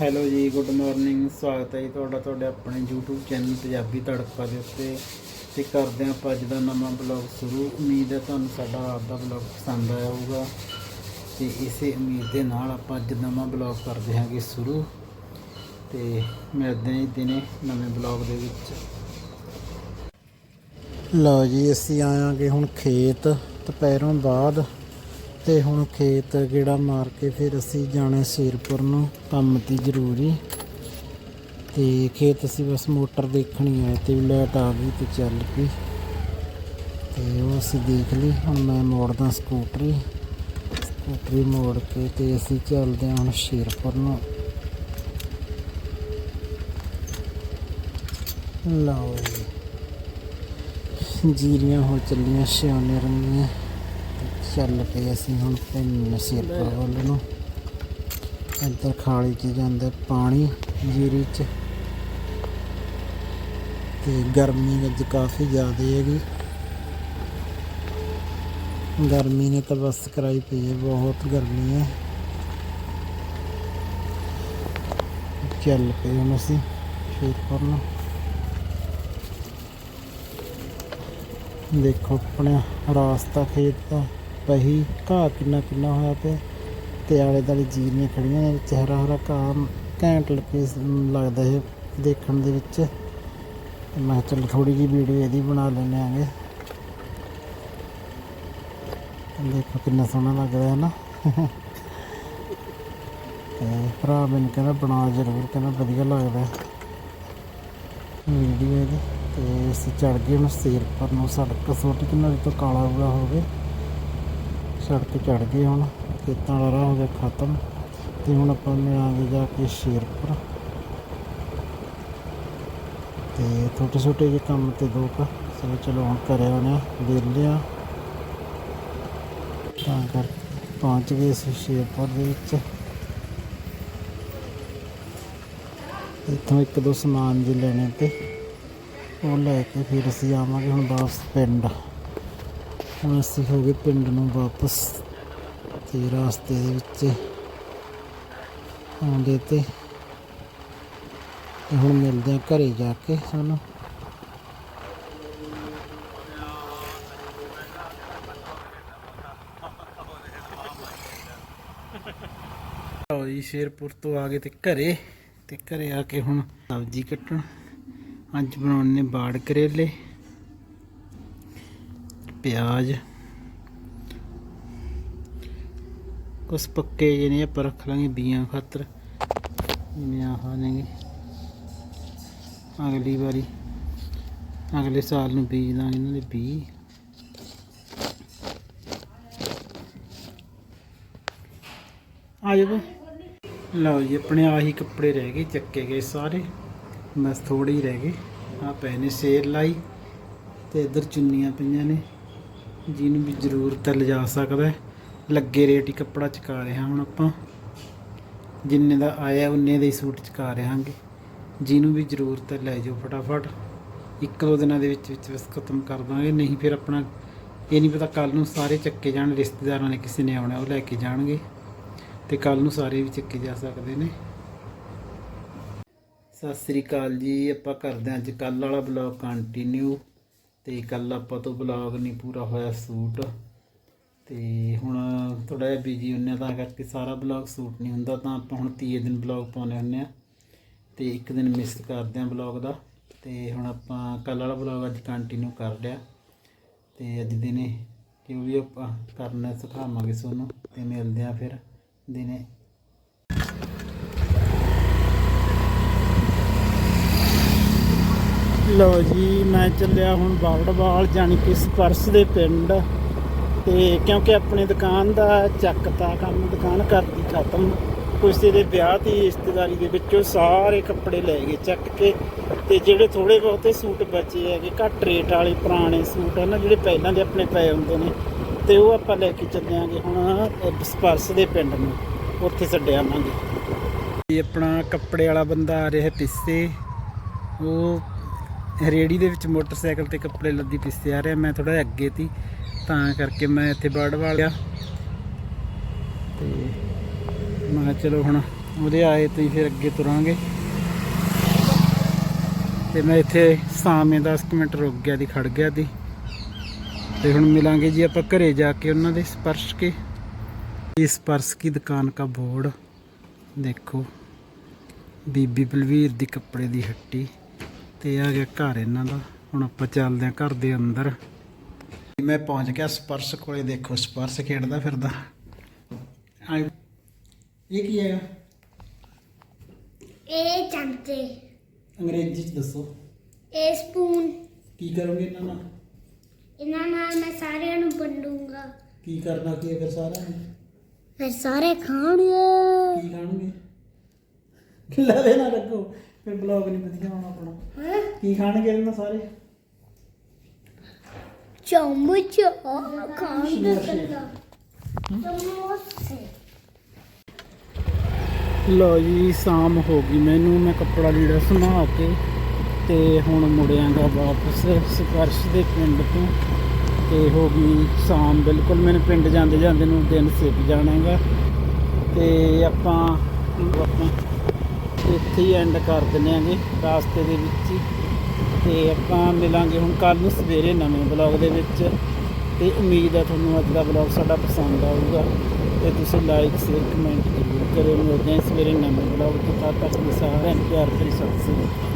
Hello ਜੀ good morning ਸਵਾਗਤ ਹੈ ਜੀ ਤੁਹਾਡਾ, ਤੁਹਾਡੇ ਆਪਣੇ YouTube ਚੈਨਲ ਪੰਜਾਬੀ ਤੜਕਾ ਦੇ ਉੱਤੇ ਤੇ ਕਰਦੇ ਹਾਂ ਆਪਾਂ ਅੱਜ ਦਾ ਨਵਾਂ ਬਲੌਗ ਸ਼ੁਰੂ। ਉਮੀਦ ਹੈ ਤੁਹਾਨੂੰ ਸਾਡਾ ਆਪ ਦਾ ਬਲੌਗ ਪਸੰਦ ਆਇਆ ਹੋਊਗਾ। ਤੇ ਇਸੇ ਉਮੀਦ ਦੇ ਨਾਲ ਆਪਾਂ ਅੱਜ ਨਵਾਂ ਬਲੌਗ ਕਰਦੇ ਹਾਂਗੇ ਸ਼ੁਰੂ। ਤੇ ਮਿਲਦੇ ਹਾਂ ਜੀ ਦਿਨੇ ਨਵੇਂ ਬਲੌਗ ਦੇ ਵਿੱਚ। ਲਓ ਜੀ, ਅਸੀਂ ਆਵਾਂਗੇ ਹੁਣ ਖੇਤ। ਦੁਪਹਿਰੋਂ ਬਾਅਦ ਤੇ ਹੁਣ ਖੇਤ ਗੇੜਾ ਮਾਰ ਕੇ ਫਿਰ ਅਸੀਂ ਜਾਣਾ ਸ਼ੇਰਪੁਰ ਨੂੰ। ਕੰਮ ਦੀ ਜ਼ਰੂਰੀ। ਤੇ ਖੇਤ ਅਸੀਂ ਬਸ ਮੋਟਰ ਦੇਖਣੀ ਹੈ ਤੇ ਲਾਈਟ ਆ ਗਈ ਤੇ ਚੱਲ ਪਈ। ਤੇ ਉਹ ਅਸੀਂ ਦੇਖ ਲਈ, ਹੁਣ ਮੈਂ ਮੋੜਦਾ ਸਕੂਟਰੀ। ਸਕੂਟਰੀ ਮੋੜ ਕੇ ਤੇ ਅਸੀਂ ਚੱਲਦੇ ਹਾਂ ਹੁਣ ਸ਼ੇਰਪੁਰ ਨੂੰ। ਲਓ ਜੀ। ਜੀਰੀਆਂ ਹੋ ਚੱਲੀਆਂ, ਸਿਆਣੇ ਰੰਗੀਆਂ। ਚੱਲ ਪਏ ਅਸੀਂ ਹੁਣ ਪਿੰਡ ਸਿਰਪੁਰ ਵੱਲ ਨੂੰ। ਇੱਧਰ ਖਾਲੀ 'ਚ ਜਾਂਦਾ ਪਾਣੀ ਜੀਰੀ 'ਚ। ਤੇ ਗਰਮੀ ਅੱਜ ਕਾਫੀ ਜ਼ਿਆਦਾ ਹੈਗੀ। ਗਰਮੀ ਨੇ ਤਾਂ ਬਸ ਕਰਾਈ ਪਈ ਹੈ ਬਹੁਤ ਗਰਮੀ ਹੈ। ਚੱਲ ਪਏ ਹੁਣ ਅਸੀਂ ਸ਼ੇਰਪੁਰ ਨੂੰ। ਦੇਖੋ ਆਪਣੇ ਰਾਸਤਾ ਖੇਤ ਦਾ। ਪਹੀ ਘਾਹ ਕਿੰਨਾ ਕਿੰਨਾ ਹੋਇਆ ਪਿਆ ਤੇ ਆਲੇ ਦਾਲੇ ਜੀਰੀਆਂ ਖੜੀਆਂ ਨੇ ਵਿੱਚ ਹਰਾ ਹਰਾ ਘਾਹ ਘੈਂਟ ਲੱਗੇ ਲੱਗਦਾ ਇਹ ਦੇਖਣ ਦੇ ਵਿੱਚ। ਤੇ ਮੈਂ ਚਲ ਥੋੜੀ ਜਿਹੀ ਵੀਡੀਓ ਇਹਦੀ ਬਣਾ ਲੈਣੇ ਆਂਗੇ। ਦੇਖੋ ਕਿੰਨਾ ਸੋਹਣਾ ਲੱਗਦਾ ਹੈ ਨਾ। ਤੇ ਭਰਾ ਮੈਨੂੰ ਕਹਿੰਦਾ ਬਣਾ ਜ਼ਰੂਰ, ਕਹਿੰਦਾ ਵਧੀਆ ਲੱਗਦਾ। ਵੀਡੀਓ ਇਹਦੀ, ਤੇ ਅਸੀਂ ਚੜ ਗਏ ਹੁਣ ਸ਼ੇਰਪੁਰ ਨੂੰ। ਸੜਕ ਛੋਟੀ ਕਿਨਾਰੇ ਤੋਂ ਕਾਲਾ ਬੁਲਾ ਹੋ ਗਏ ਸੜਕ ਚੜ ਗਏ ਹੁਣ, ਖੇਤਾਂ ਵਾਲਾ ਰਾਹ ਹੋ ਗਿਆ ਖਤਮ ਤੇ ਹੁਣ ਆਪਾਂ ਮਿਲਾਂਗੇ ਜਾ ਕੇ ਸ਼ੇਰਪੁਰ। ਤੇ ਛੋਟੇ ਛੋਟੇ ਜਿਹੇ ਕੰਮ ਤੇ ਦੋ ਕ ਚਲੋ ਚਲੋ ਹੁਣ ਕਰਿਆ ਉਹਨੇ ਵਿਹਲੇ ਆ। ਤਾਂ ਕਰ, ਪਹੁੰਚ ਗਏ ਸੀ ਸ਼ੇਰਪੁਰ ਦੇ ਵਿੱਚ। ਇੱਥੋਂ ਇੱਕ ਦੋ ਸਮਾਨ ਜੀ ਲੈਣੇ ਤੇ, ਉਹ ਲੈ ਕੇ ਫਿਰ ਅਸੀਂ ਆਵਾਂਗੇ ਹੁਣ ਵਾਪਸ ਪਿੰਡ। ਹੁਣ ਅਸੀਂ ਹੋ ਗਏ ਪਿੰਡ ਨੂੰ ਵਾਪਸ ਤੇ ਰਸਤੇ ਦੇ ਵਿੱਚ ਆਉਂਦੇ ਤੇ ਤੇ ਹੁਣ ਮਿਲਦੇ ਆ ਘਰੇ ਜਾ ਕੇ ਸਾਨੂੰ। ਲਓ ਜੀ, ਸ਼ੇਰਪੁਰ ਤੋਂ ਆ ਗਏ ਤੇ ਘਰੇ ਤੇ ਘਰੇ ਆ ਕੇ ਹੁਣ ਸਬਜ਼ੀ ਕੱਟਣ। ਅੱਜ ਬਣਾਉਣੇ ਬਾੜ ਕਰੇਲੇ। ਪਿਆਜ਼। ਕੁਛ ਪੱਕੇ ਜਿਹੇ ਨੇ, ਆਪਾਂ ਰੱਖ ਲਾਂਗੇ ਬੀਆਂ ਖਾਤਰ। ਜਿਵੇਂ ਆਹ ਨੇਗੇ ਅਗਲੀ ਵਾਰੀ, ਅਗਲੇ ਸਾਲ ਨੂੰ ਬੀਜ ਦਾਂਗੇ ਇਹਨਾਂ ਦੇ ਬੀ ਆ ਜਾਓ ਲਓ ਜੀ, ਆਪਣੇ ਆਹੀ ਕੱਪੜੇ ਰਹਿ ਗਏ, ਚੱਕੇ ਗਏ ਸਾਰੇ। ਬਸ ਥੋੜੇ ਹੀ ਰਹਿ ਗਏ। ਆ ਪਏ ਨੇ ਸੇਰ ਲਾਈ ਤੇ ਇੱਧਰ ਚੁੰਨੀਆਂ ਪਈਆਂ ਨੇ। ਜਿਹਨੂੰ ਵੀ ਜ਼ਰੂਰਤ ਹੈ ਲਿਜਾ ਸਕਦਾ ਲੱਗੇ ਰੇਟ ਹੀ ਕੱਪੜਾ ਚਕਾ ਰਹੇ ਹਾਂ ਹੁਣ ਆਪਾਂ। ਜਿੰਨੇ ਦਾ ਆਇਆ ਉਨੇ ਦੇ ਹੀ ਸੂਟ ਚਕਾ ਰਹੇ ਹਾਂਗੇ ਜਿਹਨੂੰ ਵੀ ਜ਼ਰੂਰਤ ਹੈ ਲੈ ਜਾਓ ਫਟਾਫਟ। ਇੱਕ ਦੋ ਦਿਨਾਂ ਦੇ ਵਿੱਚ ਵਿੱਚ ਬਸ ਖਤਮ ਕਰ ਦਾਂਗੇ। ਨਹੀਂ ਫਿਰ ਆਪਣਾ ਇਹ ਨਹੀਂ ਪਤਾ ਕੱਲ ਨੂੰ ਸਾਰੇ ਚੱਕੇ ਜਾਣ, ਰਿਸ਼ਤੇਦਾਰਾਂ ਨੇ ਕਿਸੇ ਨੇ ਆਉਣਾ ਉਹ ਲੈ ਕੇ ਜਾਣਗੇ। ਤੇ ਕੱਲ ਨੂੰ ਸਾਰੇ ਵੀ ਚੱਕੇ ਜਾ ਸਕਦੇ ਨੇ। ਸਤਿ ਸ੍ਰੀ ਅਕਾਲ ਜੀ। ਆਪਾਂ ਕਰਦੇ ਹਾਂ ਅੱਜ ਕੱਲ ਵਾਲਾ ਬਲੌਗ ਕੰਟੀਨਿਊ ਤੇ ਕੱਲ ਆਪਾਂ ਤੋਂ ਬਲੌਗ ਨਹੀਂ ਪੂਰਾ ਹੋਇਆ ਸੂਟ। ਤੇ ਹੁਣ ਥੋੜਾ ਜਿਹਾ ਬਿਜ਼ੀ ਹੁੰਨੇ ਆ ਤਾਂ ਕਰਕੇ ਸਾਰਾ ਬਲੌਗ ਸੂਟ ਨਹੀਂ ਹੁੰਦਾ ਤਾਂ ਆਪਾਂ ਹੁਣ ਤੀਏ ਦਿਨ ਬਲੌਗ ਪਾਉਨੇ ਹੁੰਨੇ ਆ ਤੇ ਇੱਕ ਦਿਨ ਮਿਸ ਕਰਦੇ ਆ ਬਲੌਗ ਦਾ। ਤੇ ਹੁਣ ਆਪਾਂ ਕੱਲ ਵਾਲਾ ਬਲੌਗ ਅੱਜ ਕੰਟੀਨਿਊ ਕਰ ਲਿਆ। ਤੇ ਅੱਜ ਦਿਨੇ ਜੋ ਵੀ ਆਪਾਂ ਕਰਨਾ ਸਿਖਾਵਾਂਗੇ ਤੁਹਾਨੂੰ ਤੇ ਮਿਲਦੇ ਆ ਫਿਰ ਦਿਨੇ। ਲਓ ਜੀ, ਮੈਂ ਚੱਲਿਆ ਹੁਣ ਬਾਵੜਵਾਲ ਜਾਣੀ ਕਿ ਸਪਰਸ ਦੇ ਪਿੰਡ। ਤੇ ਕਿਉਂਕਿ ਆਪਣੀ ਦੁਕਾਨ ਦਾ ਚੱਕਤਾ ਕੰਮ ਦੁਕਾਨ ਕਰਦੀ ਖਤਮ। ਕਿਸੇ ਦੇ ਵਿਆਹ ਦੀ ਰਿਸ਼ਤੇਦਾਰੀ ਦੇ ਵਿੱਚੋਂ ਸਾਰੇ ਕੱਪੜੇ ਲੈ ਗਏ ਚੱਕ ਕੇ। ਤੇ ਜਿਹੜੇ ਥੋੜੇ ਬਹੁਤੇ ਸੂਟ ਬਚੇ ਹੈਗੇ, ਘੱਟ ਰੇਟ ਵਾਲੇ ਪੁਰਾਣੇ ਸੂਟ ਹਨ ਜਿਹੜੇ ਪਹਿਲਾਂ ਦੇ ਆਪਣੇ ਪਏ ਹੁੰਦੇ ਨੇ। ਤੇ ਉਹ ਆਪਾਂ ਲੈ ਕੇ ਚੱਲਿਆਂਗੇ ਹੁਣ ਸਪਰਸ ਦੇ ਪਿੰਡ ਨੂੰ। ਉੱਥੇ ਛੱਡਿਆ ਆਵਾਂਗੇ। ਇਹ ਆਪਣਾ ਕੱਪੜੇ ਵਾਲਾ ਬੰਦਾ ਆ ਰਿਹਾ ਪਿੱਛੇ। ਉਹ ਰੇੜੀ ਦੇ ਵਿੱਚ ਮੋਟਰਸਾਈਕਲ ਤੇ ਕੱਪੜੇ ਲੱਦੀ ਪਿੱਛੇ ਆ ਰਿਹਾ, ਮੈਂ ਥੋੜਾ ਅੱਗੇ ਤੀ, ਤਾਂ ਕਰਕੇ ਮੈਂ ਇੱਥੇ ਬੜ ਵਾਲ ਗਿਆ ਤੇ ਮੈਂ ਚਲੋ ਹੁਣ ਉਹਦੇ ਆਏ ਤੇ ਫਿਰ ਅੱਗੇ ਤੁਰਾਂਗੇ। ਤੇ ਮੈਂ ਇੱਥੇ ਸਾਵੇਂ 10 ਮਿੰਟ ਰੁਕ ਗਿਆ ਦੀ ਖੜ ਗਿਆ ਦੀ ਤੇ ਹੁਣ ਮਿਲਾਂਗੇ ਜੀ ਆਪਾਂ ਘਰੇ ਜਾ ਕੇ ਉਹਨਾਂ ਦੇ ਸਪਰਸ਼ ਕੇ। ਇਸ ਸਪਰਸ਼ ਕੀ ਦੁਕਾਨ ਦਾ ਬੋਰਡ? ਦੇਖੋ। ਬੀਬੀ ਬਲਵੀਰ ਦੀ ਕੱਪੜੇ ਦੀ ਹੱਟੀ। ਤੇ ਆ ਗਿਆ ਘਰ ਇਹਨਾਂ ਦਾ। ਹੁਣ ਆਪਾਂ ਚੱਲਦੇ ਹਾਂ ਘਰ ਦੇ ਅੰਦਰ। ਮੈਂ ਪਹੁੰਚ ਗਿਆ ਸਪਰਸ਼ ਕੋਲੇ ਦੇਖੋ ਸਪਰਸ਼ ਖੇਡਦਾ ਫਿਰਦਾ। ਆ ਇਹ ਕੀ ਹੈ ਇਹ ਚਮਚੇ। ਅੰਗਰੇਜ਼ੀ ਚ ਦੱਸੋ। ਇਹ ਸਪੂਨ ਕੀ ਕਰੋਗੇ ਇਹਨਾਂ ਨਾਲ? ਇਹਨਾਂ ਨਾਲ ਮੈਂ ਸਾਰਿਆਂ ਨੂੰ ਵੰਡੂੰਗਾ। ਕੀ ਕਰਨਾ ਕੀ ਹੈ ਫਿਰ ਸਾਰਿਆਂ ਨੇ? ਫਿਰ ਸਾਰੇ ਖਾਣਗੇ। ਕੀ ਖਾਣਗੇ? ਲਵੇ ਨਾ ਰੱਖੋ। ਫਿਰ ਬਲੌਗ ਨਹੀਂ ਵਧੀਆ ਆਉਣਾ ਆਪਣਾ। ਹਾਂ? ਕੀ ਖਾਣਗੇ ਇਹਨਾਂ ਸਾਰੇ? ਚਮਚ ਚਮਚ ਲੋ ਜੀ ਸ਼ਾਮ ਹੋ ਗਈ ਮੈਨੂੰ। ਮੈਂ ਕੱਪੜਾ ਲੀੜਾ ਸਮਾ ਕੇ ਤੇ ਹੁਣ ਮੁੜਿਆਂਗਾ ਵਾਪਸ ਸਪਰਸ਼ ਦੇ ਪਿੰਡ ਤੋਂ। ਤੇ ਹੋ ਗਈ ਸ਼ਾਮ। ਬਿਲਕੁਲ ਮੈਨੂੰ ਪਿੰਡ ਜਾਂਦੇ ਜਾਂਦੇ ਨੂੰ ਦਿਨ ਸਿੱਪ ਜਾਣਾਗਾ। ਤੇ ਆਪਾਂ ਆਪਾਂ ਇੱਥੇ ਹੀ ਐਂਡ ਕਰ ਦਿੰਦੇ ਆਂਗੇ ਰਾਸਤੇ ਦੇ ਵਿੱਚ ਹੀ। ਤੇ ਆਪਾਂ ਮਿਲਾਂਗੇ ਹੁਣ ਕੱਲ ਨੂੰ ਸਵੇਰੇ ਨਵੇਂ ਬਲੌਗ ਦੇ ਵਿੱਚ। ਤੇ ਉਮੀਦ ਹੈ ਤੁਹਾਨੂੰ ਅੱਜ ਦਾ ਬਲੌਗ ਸਾਡਾ ਪਸੰਦ ਆਊਗਾ। ਤੇ ਤੁਸੀਂ ਲਾਈਕ ਸ਼ੇਅਰ ਕਮੈਂਟ ਜ਼ਰੂਰ ਕਰਿਓ। ਮਿਲਦੇ ਹਾਂ ਸਵੇਰੇ ਨਵੇਂ ਬਲੌਗ ਤੋਂ। ਤਦ ਤੱਕ ਲਈ ਸਾਰਿਆਂ ਨੂੰ ਪਿਆਰ ਭਰੀ ਸਤਿ ਸ੍ਰੀ ਅਕਾਲ।